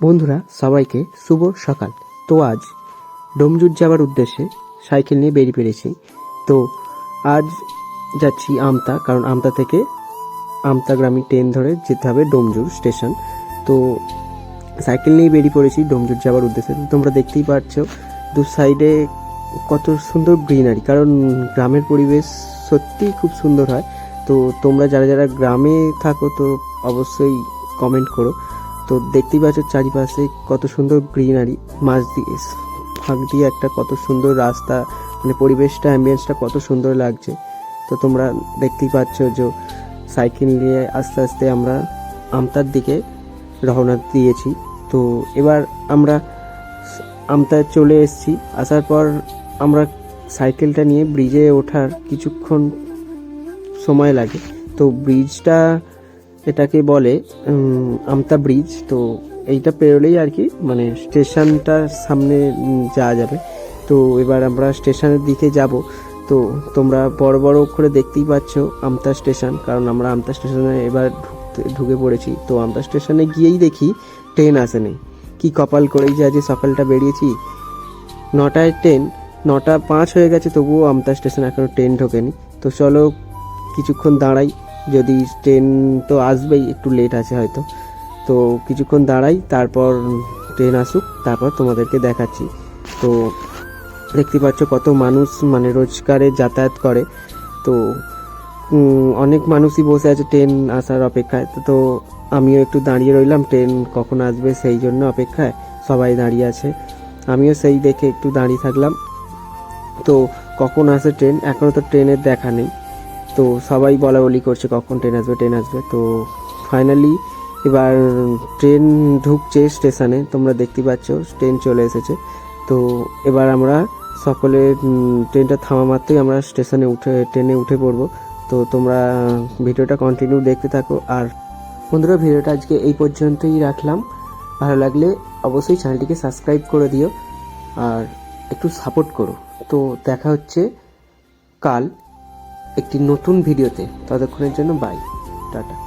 বন্ধুরা, সবাইকে শুভ সকাল। তো আজ ডোমজুর যাওয়ার উদ্দেশ্যে সাইকেল নিয়ে বেরিয়ে পেরেছি তো আজ যাচ্ছি আমতা, কারণ আমতা থেকে আমতা গ্রামীণ ট্রেন ধরে যেতে হবে ডোমজুর স্টেশন। তো সাইকেল নিয়ে বেরিয়ে পড়েছি ডোমজুর যাওয়ার উদ্দেশ্যে। তোমরা দেখতেই পাচ্ছ, দু সাইডে কত সুন্দর গ্রিনারি, কারণ গ্রামের পরিবেশ সত্যিই খুব সুন্দর হয়। তো তোমরা যারা যারা গ্রামে থাকো, তো অবশ্যই কমেন্ট করো। তো দেখতেই পাচ্ছ চারিপাশে কত সুন্দর গ্রিনারি, মাছ দিয়ে ফাঁক দিয়ে একটা কত সুন্দর রাস্তা মানে পরিবেশটা অ্যাম্বিয়েন্সটা কত সুন্দর লাগছে। তো তোমরা দেখতেই পাচ্ছ যে সাইকেল নিয়ে আস্তে আস্তে আমরা আমতার দিকে রওনা দিয়েছি। তো এবার আমরা আমতায় চলে এসেছি। আসার পর আমরা সাইকেলটা নিয়ে ব্রিজে ওঠার কিছুক্ষণ সময় লাগে। তো ব্রিজটা এটাকে বলে আমতা ব্রিজ। তো এইটা পেরোলেই আর কি মানে স্টেশনটার সামনে যাওয়া যাবে। তো এবার আমরা স্টেশনের দিকে যাব। তো তোমরা বড় বড় করে দেখতেই পাচ্ছ আমতা স্টেশন, কারণ আমরা আমতা স্টেশনে এবার ঢুকে পড়েছি। তো আমতা স্টেশনে গিয়েই দেখি ট্রেন আসেনি কি কপাল করেই যে আজ সকালটা বেরিয়েছি। নটায় ট্রেন, নটা পাঁচ হয়ে গেছে, তবুও আমতা স্টেশন এখনও ট্রেন ঢোকেনি। তো চলো কিছুক্ষণ দাঁড়াই। যদি ট্রেন তো আসবেই, একটু লেট আছে হয়তো। তো কিছুক্ষণ দাঁড়াই, তারপর ট্রেন আসুক, তারপর তোমাদেরকে দেখাচ্ছি। তো দেখতে পাচ্ছ কত মানুষ মানে রোজগারে যাতায়াত করে। তো অনেক মানুষই বসে আছে ট্রেন আসার অপেক্ষায়। তো- আমিও একটু দাঁড়িয়ে রইলাম ট্রেন কখন আসবে সেই জন্য অপেক্ষায় সবাই দাঁড়িয়ে আছে। আমিও সেই দেখে একটু দাঁড়িয়ে থাকলাম। তো কখন আসে ট্রেন এখনও তো ট্রেনের দেখা নেই। তো সবাই বলা বলি করছে কখন ট্রেন আসবে ট্রেন আসবে। তো ফাইনালি এবার ট্রেন ঢুকছে স্টেশনে তোমরা দেখতে পাচ্ছ ট্রেন চলে এসেছে। তো এবার আমরা সকলে ট্রেনটা থামা মাত্রই আমরা স্টেশনে উঠে ট্রেনে উঠে পড়ব। তো তোমরা ভিডিওটা কন্টিনিউ দেখতে থাকো। আর বন্ধুরা, ভিডিওটা আজকে এই পর্যন্তই রাখলাম। ভালো লাগলে অবশ্যই চ্যানেলটিকে সাবস্ক্রাইব করে দিও। আর একটু সাপোর্ট করো। তো দেখা হচ্ছে কাল। একটি নতুন ভিডিওতে ততক্ষণের জন্য বাই টাটা।